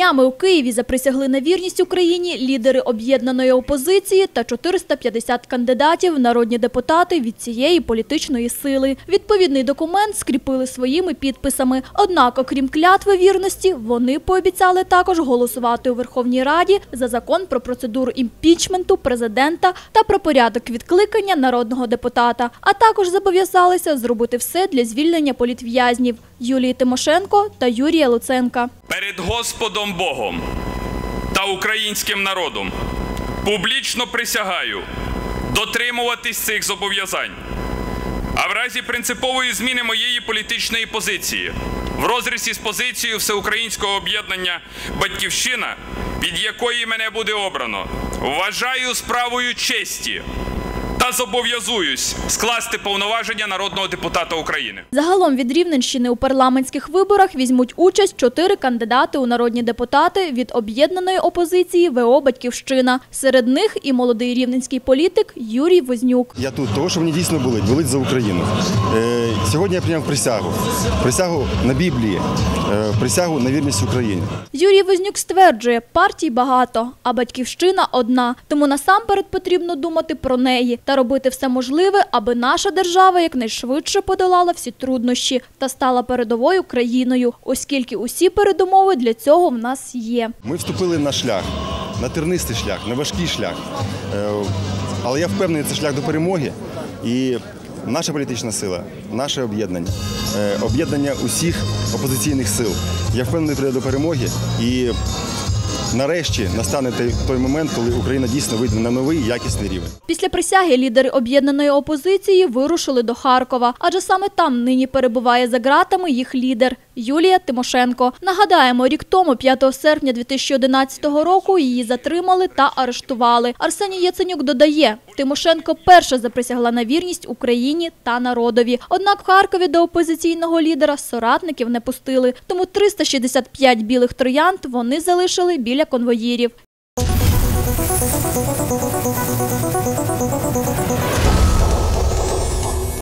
Днями у Києві заприсягли на вірність Україні лідери об'єднаної опозиції та 450 кандидатів народні депутати від цієї політичної сили. Відповідний документ скріпили своїми підписами. Однак, окрім клятви вірності, вони пообіцяли також голосувати у Верховній Раді за закон про процедуру імпічменту президента та про порядок відкликання народного депутата, а також зобов'язалися зробити все для звільнення політв'язнів Юлії Тимошенко та Юрія Луценка. перед Господом Богом та українським народом публічно присягаю дотримуватись цих зобов'язань. А в разі принципової зміни моєї політичної позиції в розрізі з позицією Всеукраїнського об'єднання Батьківщина, від якої мене буде обрано, вважаю справою честі та зобов'язуюсь скласти повноваження народного депутата України. Загалом від Рівненщини у парламентських виборах візьмуть участь чотири кандидати у народні депутати від об'єднаної опозиції ВО Батьківщина. Серед них і молодий рівненський політик Юрій Вознюк. Я тут, того, що мені дійсно болить, болить за Україну. Е, сьогодні я прийняв присягу. Присягу на Біблії, е, присягу на вірність Україні. Юрій Вознюк стверджує, партій багато, а батьківщина одна. Тому насамперед потрібно думати про неї та робити все можливе, аби наша держава якнайшвидше подолала всі труднощі та стала передовою країною, оскільки усі передумови для цього в нас є. Ми вступили на шлях, на тернистий шлях, на важкий шлях. Е, але я впевнений, це шлях до перемоги. І наша політична сила, наше об'єднання, е, об'єднання усіх опозиційних сил. Я впевнений, прийде до перемоги. І нарешті настане той- момент, коли Україна дійсно вийде на новий якісний рівень. Після присяги лідери об'єднаної опозиції вирушили до Харкова, адже саме там нині перебуває за ґратами їх лідер Юлія Тимошенко. Нагадаємо, рік тому, 5 серпня 2011 року, її затримали та арештували. Арсеній Яценюк додає, Тимошенко перша заприсягла на вірність Україні та народові. Однак в Харкові до опозиційного лідера соратників не пустили. Тому 365 білих троянд вони залишили біля конвоїрів.